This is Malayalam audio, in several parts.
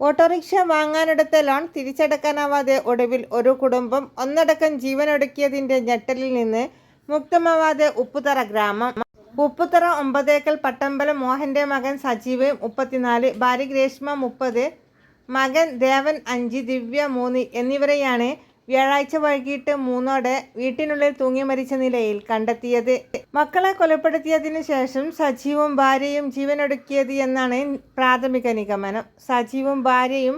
ഓട്ടോറിക്ഷ വാങ്ങാനെടുത്ത ലോൺ തിരിച്ചടക്കാനാവാതെ ഒടുവിൽ ഒരു കുടുംബം ഒന്നടക്കം ജീവനൊടുക്കിയതിന്റെ ഞെട്ടലിൽ നിന്ന് മുക്തമാവാതെ ഉപ്പുതറ ഗ്രാമം. ഉപ്പുതറ ഒമ്പതേക്കൽ പട്ടമ്പലം മോഹന്റെ മകൻ സജീവ് മുപ്പത്തിനാല് ഭാര്യ ഗ്രേഷ്മ മുപ്പത് മകൻ ദേവൻ അഞ്ച് ദിവ്യ മൂന്ന് എന്നിവരെയാണ് വ്യാഴാഴ്ച വൈകിട്ട് മൂന്നോടെ വീട്ടിനുള്ളിൽ തൂങ്ങി മരിച്ച നിലയിൽ കണ്ടെത്തിയത്. മക്കളെ കൊലപ്പെടുത്തിയതിനു ശേഷം സജീവും ഭാര്യയും ജീവനൊടുക്കിയത് എന്നാണ് പ്രാഥമിക നിഗമനം. സജീവും ഭാര്യയും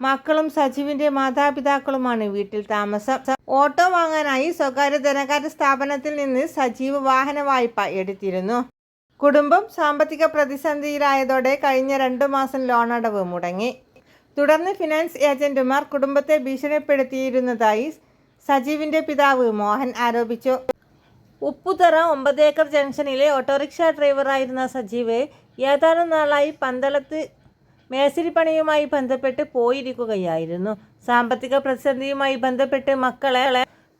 മക്കളും സജീവിന്റെ മാതാപിതാക്കളുമാണ് വീട്ടിൽ താമസം. ഓട്ടോ വാങ്ങാനായി സ്വകാര്യ ധനകാര്യ സ്ഥാപനത്തിൽ നിന്ന് സജീവ് വാഹന വായ്പ എടുത്തിരുന്നു. കുടുംബം സാമ്പത്തിക പ്രതിസന്ധിയിലായതോടെ കഴിഞ്ഞ രണ്ടു മാസം ലോണടവ് മുടങ്ങി. തുടർന്ന് ഫിനാൻസ് ഏജന്റുമാർ കുടുംബത്തെ ഭീഷണിപ്പെടുത്തിയിരുന്നതായി സജീവിന്റെ പിതാവ് മോഹൻ ആരോപിച്ചു. ഉപ്പുതറ ഒമ്പതേക്കർ ജംഗ്ഷനിലെ ഓട്ടോറിക്ഷ ഡ്രൈവറായിരുന്ന സജീവ് ഏതാനും നാളായി പന്തളത്ത് മേശരിപ്പണിയുമായി ബന്ധപ്പെട്ട് പോയിരിക്കുകയായിരുന്നു. സാമ്പത്തിക പ്രതിസന്ധിയുമായി ബന്ധപ്പെട്ട് മക്കളെ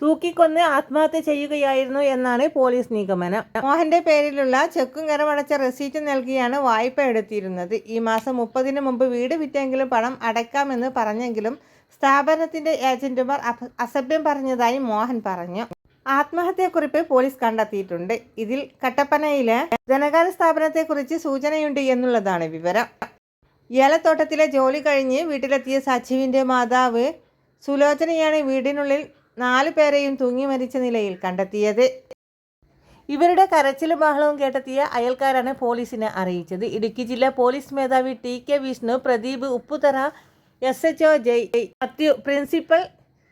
തൂക്കിക്കൊന്ന് ആത്മഹത്യ ചെയ്യുകയായിരുന്നു എന്നാണ് പോലീസ് നിഗമനം. മോഹന്റെ പേരിലുള്ള ചെക്കും കരമടച്ച റെസീറ്റ് നൽകിയാണ് വായ്പ എടുത്തിരുന്നത്. ഈ മാസം മുപ്പതിന് മുമ്പ് വീട് വിറ്റെങ്കിലും പണം അടയ്ക്കാമെന്ന് പറഞ്ഞെങ്കിലും സ്ഥാപനത്തിന്റെ ഏജന്റുമാർ അസഭ്യം പറഞ്ഞതായി മോഹൻ പറഞ്ഞു. ആത്മഹത്യക്കുറിപ്പ് പോലീസ് കണ്ടെത്തിയിട്ടുണ്ട്. ഇതിൽ കട്ടപ്പനയിലെ ധനകാര്യ സ്ഥാപനത്തെക്കുറിച്ച് സൂചനയുണ്ട് എന്നുള്ളതാണ് വിവരം. ഏലത്തോട്ടത്തിലെ ജോലി കഴിഞ്ഞ് വീട്ടിലെത്തിയ സച്ചിവിന്റെ മാതാവ് സുലോചനയാണ് വീടിനുള്ളിൽ നാലു പേരെയും തൂങ്ങി മരിച്ച നിലയിൽ കണ്ടെത്തിയത്. ഇവരുടെ കരച്ചിലും ബഹളവും കേട്ടെത്തിയ അയൽക്കാരാണ് പോലീസിനെ അറിയിച്ചത്. ഇടുക്കി ജില്ലാ പോലീസ് മേധാവി T K Vishnu Pradeep Upputhara S H O Jai Mathew principal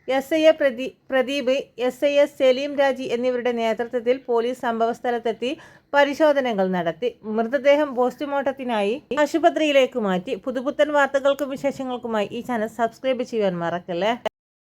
S I A Pradee Pradeep S I S Saleem Raji എന്നിവരുടെ നേതൃത്വത്തിൽ പോലീസ് സംഭവസ്ഥലത്തെത്തി പരിശോധനകൾ നടത്തി. മൃതദേഹം പോസ്റ്റ്മോർട്ടത്തിനായി ആശുപത്രിയിലേക്ക് മാറ്റി. പുതുപുത്തൻ വാർത്തകൾക്കും വിശേഷങ്ങൾക്കുമായി ഈ ചാനൽ സബ്സ്ക്രൈബ് ചെയ്യാൻ മറക്കല്ലേ?